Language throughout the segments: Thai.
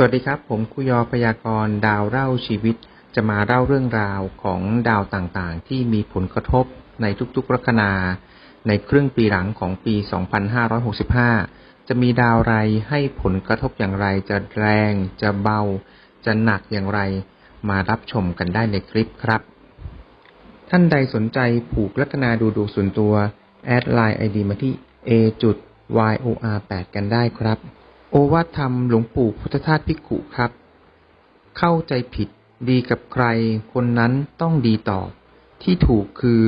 สวัสดีครับ ผมคุยอพยากรณ์ดาวเล่าชีวิต จะมาเล่าเรื่องราวของดาวต่างๆ ที่มีผลกระทบในทุกๆลัคนา ในครึ่งปีหลังของปี 2565 จะมีดาวไรให้ผลกระทบอย่างไร จะแรง จะเบา จะหนักอย่างไร มารับชมกันได้ในคลิปครับ ท่านใดสนใจผูกลัคนาดูดวงส่วนตัว แอดไลน์ไอดีมาที่ a y o r 8 กันได้ครับ โอวาทธรรมหลวงปู่พุทธทาสภิกุครับ เข้าใจผิดดีกับใคร คนนั้นต้องดีตอบ ที่ถูกคือ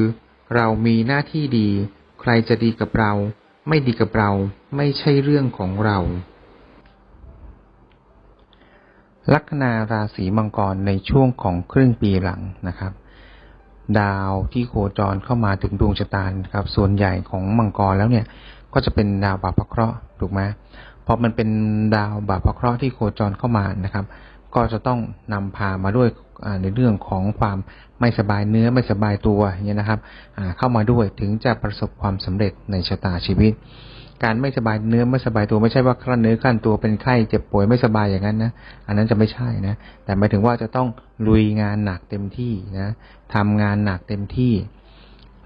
เรามีหน้าที่ดี ใครจะดีกับเรา ไม่ดีกับเรา ไม่ใช่เรื่องของเรา ลัคนาราศีมังกรในช่วงของครึ่งปีหลังนะครับดาวที่โคจรเข้ามาถึงดวงชะตาครับ ส่วนใหญ่ของมังกรแล้วเนี่ย ก็จะเป็นดาวบาปเคราะห์ถูกไหม พอมันเป็นดาวบาปเคราะห์ที่โคจรเข้ามานะครับ ก็จะต้องนำพามาด้วยในเรื่องของความไม่สบายเนื้อไม่สบายตัวเงี้ยนะครับเข้ามาด้วยถึงจะประสบความสำเร็จในชะตาชีวิต การไม่สบายเนื้อไม่สบายตัวไม่ใช่ว่าคลั่นเนื้อคลั่นตัวเป็นไข้เจ็บป่วยไม่สบายอย่างนั้นนะอันนั้นจะไม่ใช่นะแต่หมายถึงว่าจะต้องลุยงานหนักเต็มที่นะทำงานหนักเต็มที่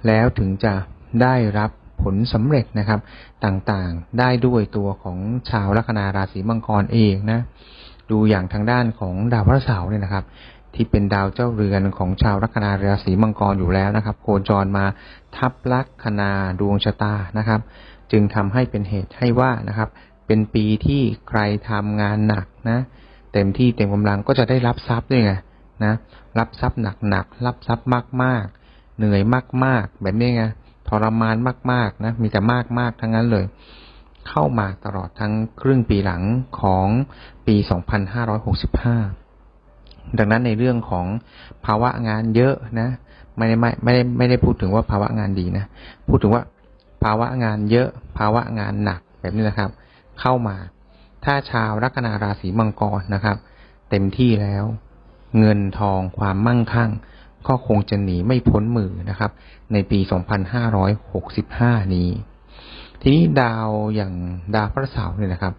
แล้วถึงจะได้รับ ผลสำเร็จนะครับ ต่างๆ ได้ด้วยตัวของชาวลัคนาราศีมังกรเองนะ ดูอย่างทางด้านของดาวพระเสาร์เนี่ยนะครับ ที่เป็นดาวเจ้าเรือนของชาวลัคนาราศีมังกรอยู่แล้วนะครับ โคจรมาทับลัคนาดวงชะตานะครับ จึงทำให้เป็นเหตุให้ว่านะครับ เป็นปีที่ใครทำงานหนักนะ เต็มที่เต็มกำลังก็จะได้รับทรัพย์ด้วยไงนะรับทรัพย์หนักๆรับทรัพย์มากๆ เหนื่อยมากๆ แบบนี้ไง ทรมานมากๆนะมีแต่มากๆทั้งนั้นเลย เข้ามาตลอดทั้งครึ่งปีหลังของปี 2565 ดังนั้นในเรื่องของภาวะงานเยอะนะ ไม่ได้ไม่ไม่ได้ไม่ได้พูดถึงว่าภาวะงานดีนะ พูดถึงว่าภาวะงานเยอะ ภาวะงานหนักแบบนี้นะครับ เข้ามาถ้าชาวลัคนาราศีมังกรนะครับ เต็มที่แล้ว เงินทองความมั่งคั่ง ก็คงจะหนีไม่พ้นมือนะครับ ในปี 2565 นี้ ทีนี้ดาวอย่างดาวพระเสาร์เนี่ยนะครับ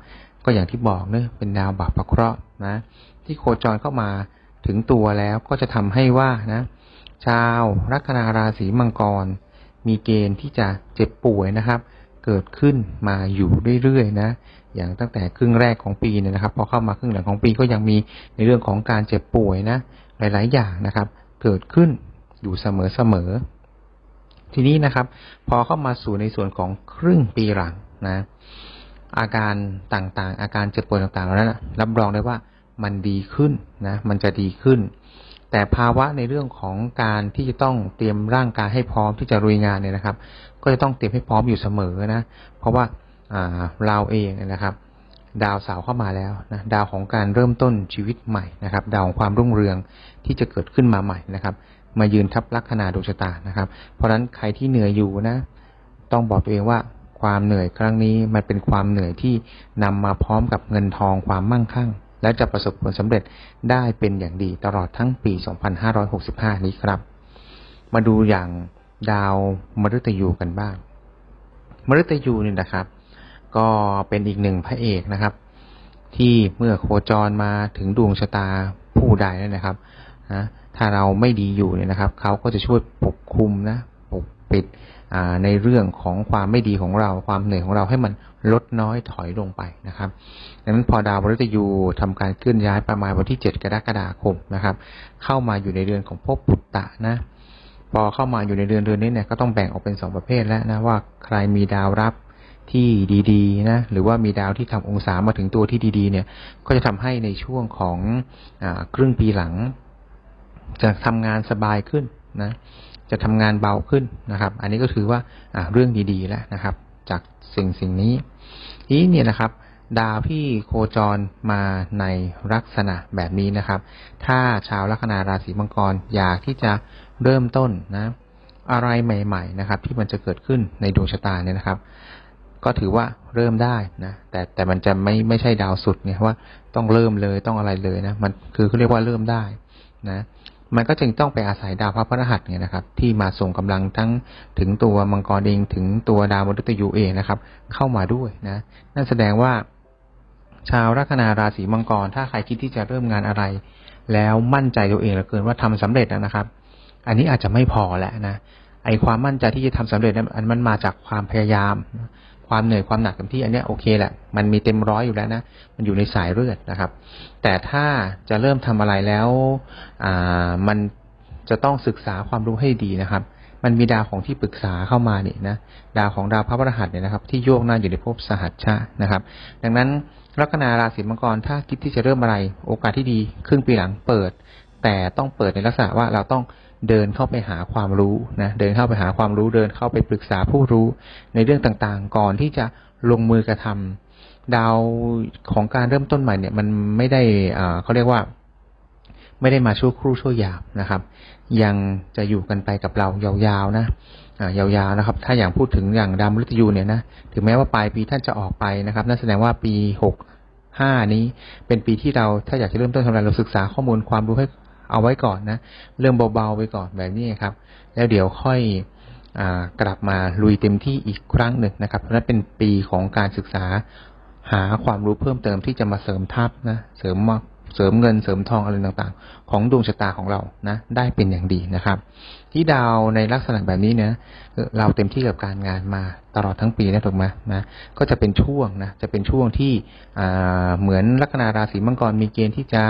ก็อย่างที่บอกเนะเป็นดาวบาปเคราะห์นะ ที่โคจรเข้ามาถึงตัวแล้วก็จะทำให้ว่านะ ชาวลัคนาราศีมังกร มีเกณฑ์ที่จะเจ็บป่วยนะครับ เกิดขึ้นมาอยู่เรื่อยๆนะอย่างตั้งแต่ครึ่งแรกของปีเนี่ยนะครับพอเข้ามาครึ่งหลังของปีก็ยังมีในเรื่องของการเจ็บป่วยนะหลาย ๆ อย่างนะครับ เกิดขึ้นอยู่เสมอๆทีนี้นะครับ พอเข้ามาสู่ในส่วนของครึ่งปีหลังนะ อาการต่างๆ อาการเจ็บปวยต่างๆเหล่านั้นนะรับรองได้ว่ามันดีขึ้นนะมันจะดีขึ้น แต่ภาวะในเรื่องของการที่จะต้องเตรียมร่างกายให้พร้อมที่จะรุยงานเนี่ยนะครับ ก็จะต้องเตรียมให้พร้อมอยู่เสมอนะ เพราะว่าเราเองนะครับ ดาวเสาเข้ามาแล้วนะดาวของการเริ่มต้นชีวิตใหม่นะครับ ดาวของความรุ่งเรืองที่จะเกิดขึ้นมาใหม่นะครับ มายืนทับลัคนาดวงชะตานะครับ เพราะฉะนั้นใครที่เหนื่อยอยู่นะ ต้องบอกตัวเองว่าความเหนื่อยครั้งนี้มันเป็นความเหนื่อยที่นำมาพร้อมกับเงินทองความมั่งคั่ง และจะประสบผลสำเร็จได้เป็นอย่างดีตลอดทั้งปี 2565 นี้ครับ มาดูอย่างดาวมฤตยูกันบ้าง มฤตยูเนี่ยนะครับ ก็เป็นอีกหนึ่งพระเอกนะครับ ที่เมื่อโคจรมาถึงดวงชะตาผู้ใดนี่ยนะครับนะถ้าเราไม่ดีอยู่เนี่ยนะครับเขาก็จะช่วยปกคุมนะปกปิดในเรื่องของความไม่ดีของเราความเหนื่อยของเราให้มันลดน้อยถอยลงไปนะครับดังนั้นพอดาวมฤตยูทำการเคลื่อนย้ายประมาณวันที่ 7 กรกฎาคมนะครับ เข้ามาอยู่ในเรือนของภพปุตตะนะพอเข้ามาอยู่ในเรือนเรือนนี้เนี่ยก็ต้องแบ่งออกเป็นสองประเภทแล้วนะว่าใครมีดาวรับ ที่ดีๆนะหรือว่ามีดาวที่ทำองศามาถึงตัวที่ดีๆ เนี่ย ก็จะทำให้ในช่วงของอครึ่งปีหลัง จะทำงานสบายขึ้นนะ จะทำงานเบาขึ้นนะครับ อันนี้ก็ถือว่าเรื่องดีๆแล้วนะครับ จากสิ่งสิ่งนี้ทีนี้เนี่ยนะครับ ดาวที่โคจรมาในลักษณะแบบนี้นะครับ ถ้าชาวลัคนาราศีมังกรอยากที่จะเริ่มต้นนะ อะไรใหม่ ๆ นะครับ ที่มันจะเกิดขึ้นในดวงชะตาเนี่ยนะครับ ก็ถือว่าเริ่มได้นะแต่แต่มันจะไม่ไม่ใช่ดาวสุดไงว่าต้องเริ่มเลยต้องอะไรเลยนะมันคือเขาเรียกว่าเริ่มได้นะมันก็จึงต้องไปอาศัยดาวพระพฤหัสเนี่ยนะครับ ที่มาส่งกำลังทั้งถึงตัวมังกรเองถึงตัวดาวมฤตยูเองนะครับ เข้ามาด้วยนะนั่นแสดงว่า ชาวลัคนาราศีมังกร ถ้าใครคิดที่จะเริ่มงานอะไร แล้วมั่นใจตัวเองเหลือเกินว่าทำสำเร็จแล้วนะครับ อันนี้อาจจะไม่พอแหละนะไอความมั่นใจที่จะทำสำเร็จนั้นอันมันมาจากความพยายาม ความเหนื่อยความหนักเต็มที่อันนี้โอเคแหละ มันมีเต็มร้อยอยู่แล้วนะ มันอยู่ในสายเลือดนะครับ แต่ถ้าจะเริ่มทำอะไรแล้วอ่ามันจะต้องศึกษาความรู้ให้ดีนะครับ มันมีดาวของที่ปรึกษาเข้ามาเนี่ยนะ ดาวของดาวพระพฤหัสเนี่ยนะครับ ที่โยกหน้าอยู่ในภพสหัชชะนะครับ ดังนั้นลัคนาราศีมังกรถ้าคิดที่จะเริ่มอะไร โอกาสที่ดีครึ่งปีหลังเปิด แต่ต้องเปิดในลักษณะว่าเราต้อง เดินเข้าไปหาความรู้นะเดินเข้าไปหาความรู้เดินเข้าไปปรึกษาผู้รู้ในเรื่องต่างๆ ก่อนที่จะลงมือกระทำดาวของการเริ่มต้นใหม่เนี่ย มันไม่ได้อ่าเขาเรียกว่า ไม่ได้มาชั่วครู่ชั่วยามนะครับ ยังจะอยู่กันไปกับเรายาวๆนะอ่ายาวๆนะครับ ถ้าอย่างพูดถึงอย่างดาวมฤตยูเนี่ยนะถึงแม้ว่าปลายปีท่านจะออกไปนะครับ นั่นแสดงว่าปีหกห้านี้เป็นปีที่เราถ้าอยากจะเริ่มต้นทำอะไรเราศึกษาข้อมูลความรู้ให้ เอาไว้ก่อนนะ เริ่มเบาๆไปก่อนแบบนี้ครับ แล้วเดี๋ยวค่อยอกลับมาลุยเต็มที่อีกครั้งหนึ่งนะครับ เพราะนั้นเป็นปีของการศึกษาหาความรู้เพิ่มเติมที่จะมาเสริมทัพนะ เสริมมา เสริมเงินเสริมทองอะไรต่างๆ ของดวงชะตาของเรานะ ได้เป็นอย่างดีนะครับ ที่ดาวในลักษณะแบบนี้เนี่ยเราเต็มที่กับการงานมาตลอดทั้งปีนะถูกไหมนะก็จะเป็นช่วงนะจะเป็นช่วงที่เหมือนลัคนาราศีมังกรมีเกณฑ์ที่จะ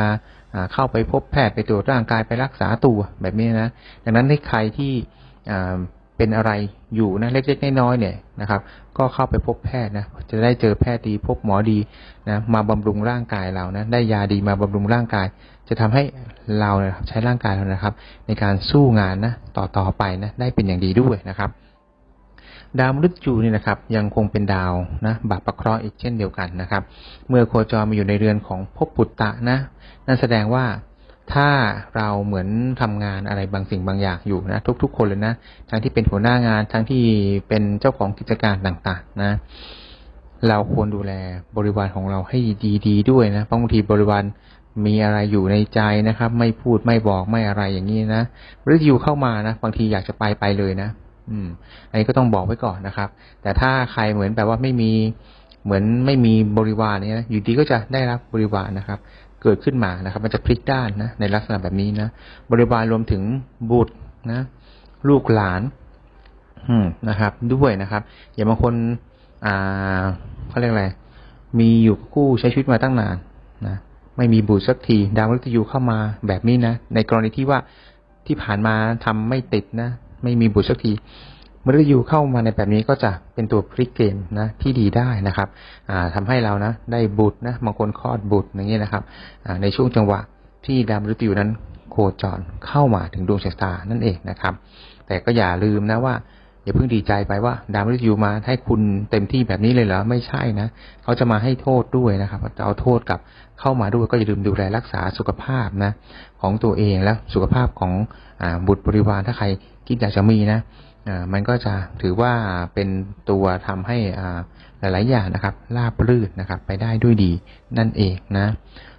เข้าไปพบแพทย์ไปตรวจร่างกายไปรักษาตัวแบบนี้นะดังนั้นให้ใครที่ เป็นอะไรอยู่นะเล็กๆน้อยๆเนี่ยนะครับ ก็เข้าไปพบแพทย์นะจะได้เจอแพทย์ดีพบหมอดีนะมาบำรุงร่างกายเรานะได้ยาดีมาบำรุงร่างกาย จะทำให้เราใช้ร่างกายเรานะครับ ในการสู้งานนะต่อต่อไปนะได้เป็นอย่างดีด้วยนะครับ ดาวมฤตยูนี่นะครับ ยังคงเป็นดาวนะบาปประเคราะห์อีกเช่นเดียวกันนะครับ เมื่อโคจรมาอยู่ในเรือนของภพปุตตะนะนั่นแสดงว่า ถ้าเราเหมือนทำงานอะไรบางสิ่งบางอย่างอยู่นะทุก ๆ คนเลยนะทั้งที่เป็นหัวหน้างานทั้งที่เป็นเจ้าของกิจการต่างๆ นะ เราควรดูแลบริวารของเราให้ดีๆด้วยนะบางทีบริวารมีอะไรอยู่ในใจนะครับ ไม่พูดไม่บอกไม่อะไรอย่างนี้นะหรืออยู่เข้ามานะบางทีอยากจะไปไปเลยนะ อืม อันนี้ก็ต้องบอกไว้ก่อนนะครับ แต่ถ้าใครเหมือนแบบว่าไม่มีเหมือนไม่มีบริวารเนี่ยนะอยู่ดีก็จะได้รับบริวารนะครับ เกิดขึ้นมานะครับ มันจะพลิกด้านนะในลักษณะแบบนี้นะบริวารรวมถึงบุตรนะ ลูกหลาน อืมนะครับ ด้วยนะครับ อย่างบางคน อ่าเขาเรียกอะไรมีอยู่คู่ใช้ชีวิตมาตั้งนานนะไม่มีบุตรสักทีดาวมฤตยูเข้ามาแบบนี้นะในกรณีที่ว่าที่ผ่านมาทำไม่ติดนะไม่มีบุตรสักที มฤตยูเข้ามาในแบบนี้ก็จะเป็นตัวพลิกเกมนะที่ดีได้นะครับอ่าทำให้เรานะได้บุตรนะบางคนคลอดบุตรอย่างนี้นะครับในช่วงจังหวะที่ดาวมฤตยูนั้นโคจรเข้ามาถึงดวงชะตานั่นเองนะครับ แต่ก็อย่าลืมนะว่าอย่าเพิ่งดีใจไปว่า ดาวมฤตยูมาให้คุณเต็มที่แบบนี้เลยเหรอไม่ใช่นะเขาจะมาให้โทษด้วยนะครับจะเอาโทษกับเข้ามาด้วยก็อย่าลืมดูแลรักษาสุขภาพนะของตัวเองและสุขภาพของอบุตรบริวารถ้าใครคิดอยากจะมีนะ มันก็จะถือว่าเป็นตัวทำให้หลาย ๆ อย่างนะครับลาบลื่นนะครับ ไปได้ด้วยดีนั่นเองนะ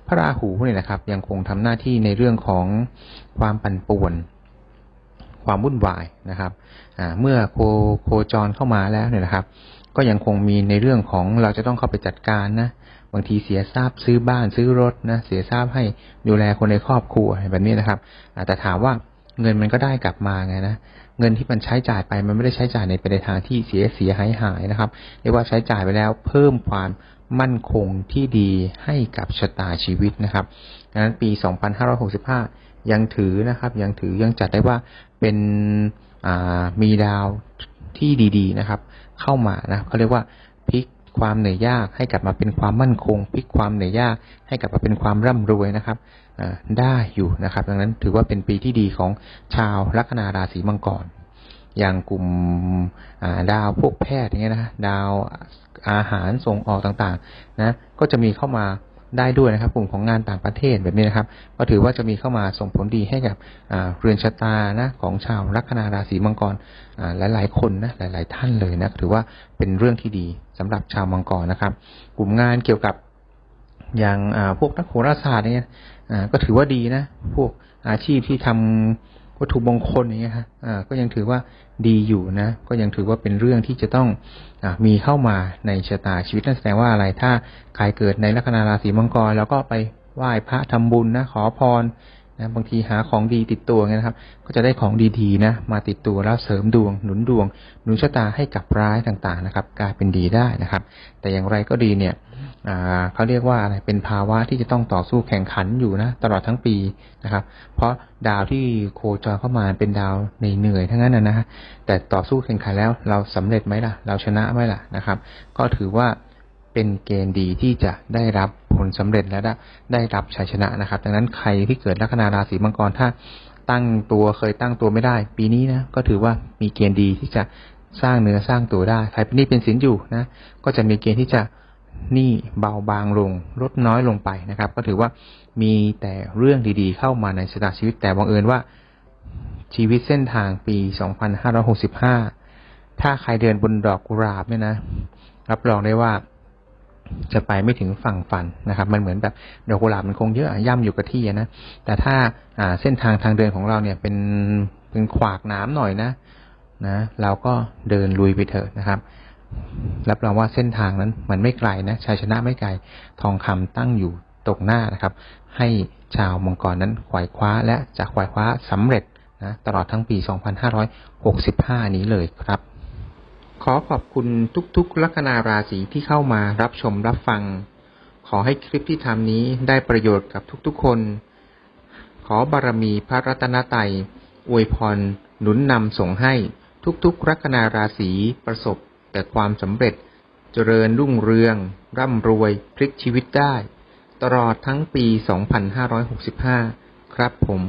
พระราหูเนี่ยนะครับ ยังคงทำหน้าที่ในเรื่องของความปั่นป่วน ความวุ่นวายนะครับเมื่อโคโคจรเข้ามาแล้วเนี่ยนะครับ ก็ยังคงมีในเรื่องของเราจะต้องเข้าไปจัดการนะบางทีเสียทราบซื้อบ้านซื้อรถนะเสียทราบให้ดูแลคนในครอบครัวแบบนี้นะครับแต่ถามว่าเงินมันก็ได้กลับมาไงนะ เงินที่มันใช้จ่ายไปมันไม่ได้ใช้จ่ายในไปในทางที่เสียเสียหายหายนะครับเรียกว่าใช้จ่ายไปแล้วเพิ่มความมั่นคงที่ดีให้กับชะตาชีวิตนะครับดังนั้นปี 2565 ยังถือนะครับ ยังถือยังจัดได้ว่าเป็นมีดาวที่ดี ๆ นะครับ เข้ามานะเขาเรียกว่า ความเหนื่อยยากให้กลับมาเป็นความมั่นคงพลิกความเหนื่อยยาก ให้กลับมาเป็นความร่ำรวยนะครับได้อยู่นะครับ ดังนั้นถือว่าเป็นปีที่ดีของชาวลัคนาราศีมังกร อย่างกลุ่มดาวพวกแพทย์อย่างเงี้ยนะดาวอาหารส่งออกต่างๆนะก็จะมีเข้ามา ได้ด้วยนะครับ กลุ่มของงานต่างประเทศแบบนี้นะครับ ก็ถือว่าจะมีเข้ามาส่งผลดีให้กับเรือนชะตานะของชาวลัคนาราศีมังกรหลายๆคนนะหลาย ๆ ท่านเลยนะถือว่าเป็นเรื่องที่ดีสำหรับชาวมังกรนะครับ กลุ่มงานเกี่ยวกับอย่างพวกนักโหราศาสตร์เนี่ยก็ถือว่าดีนะ พวกอาชีพที่ท วัตถุมงคลอย่างเงี้ยฮะอ่าก็ยังถือว่าดีอยู่นะ ก็ยังถือว่าเป็นเรื่องที่จะต้องอามีเข้ามาในชะตาชีวิตนั่นแสดงว่าอะไรถ้าใครเกิดในลัคนาราศีมังกร แล้วก็ไปไหว้พระทำบุญนะขอพร นะบางทีหาของดีติดตัวเงี้ยนะครับ ก็จะได้ของดีๆนะ มาติดตัวแล้วเสริมดวง หนุนดวง หนุนชะตาให้กับร้ายต่างๆนะครับ กลายเป็นดีได้นะครับ แต่อย่างไรก็ดีเนี่ยเขาเรียกว่าอะไรเป็นภาวะที่จะต้องต่อสู้แข่งขันอยู่นะตลอดทั้งปีนะครับ เพราะดาวที่โคจรเข้ามาเป็นดาวเหนื่อยๆทั้งนั้นนะนะฮะแต่ต่อสู้แข่งขันแล้วเราสำเร็จไหมล่ะ เราชนะไหมล่ะนะครับ ก็ถือว่าเป็นเกณฑ์ดีที่จะได้รับ ผลสำเร็จและได้ได้รับชัยชนะนะครับ ดังนั้นใครที่เกิดลัคนาราศีมังกรถ้าตั้งตัวเคยตั้งตัวไม่ได้ ปีนี้นะก็ถือว่ามีเกณฑ์ดีที่จะสร้างเนื้อสร้างตัวได้ใครเป็นหนี้เป็นสินอยู่นะ ก็จะมีเกณฑ์ที่จะหนี้เบาบางลงลดน้อยลงไปนะครับ ก็ถือว่ามีแต่เรื่องดีๆ เข้ามาในชะตาชีวิตแต่บังเอิญว่าชีวิตเส้นทางปี 2565 ถ้าใครเดินบนดอกกุหลาบเนี่ยนะ รับรองได้ว่า จะไปไม่ถึงฝั่งฝันนะครับ มันเหมือนแบบดอกกุหลาบมันคงเยอะย่ำอยู่กับที่นะ แต่ถ้าอ่าเส้นทางทางเดินของเราเนี่ยเป็นเป็นขวากน้ำหน่อยนะนะเราก็เดินลุยไปเถอะนะครับรับรองว่าเส้นทางนั้นมันไม่ไกลนะชัยชนะไม่ไกลทองคำตั้งอยู่ตรงหน้านะครับ ให้ชาวมังกรนั้นขวายคว้าและจะขวายคว้าสำเร็จนะตลอดทั้งปี 2565 นี้เลยครับ ขอขอบคุณทุกๆ ลัคนาราศีที่เข้ามารับชมรับฟัง ขอให้คลิปที่ทำนี้ได้ประโยชน์กับทุกๆคน ขอบารมีพระรัตนตรัยอวยพรหนุนนำส่งให้ทุกๆ ลัคนาราศีประสบ แต่ความสำเร็จเจริญรุ่งเรือง ร่ำรวยพลิกชีวิตได้ ตลอดทั้งปี 2565 ครับผม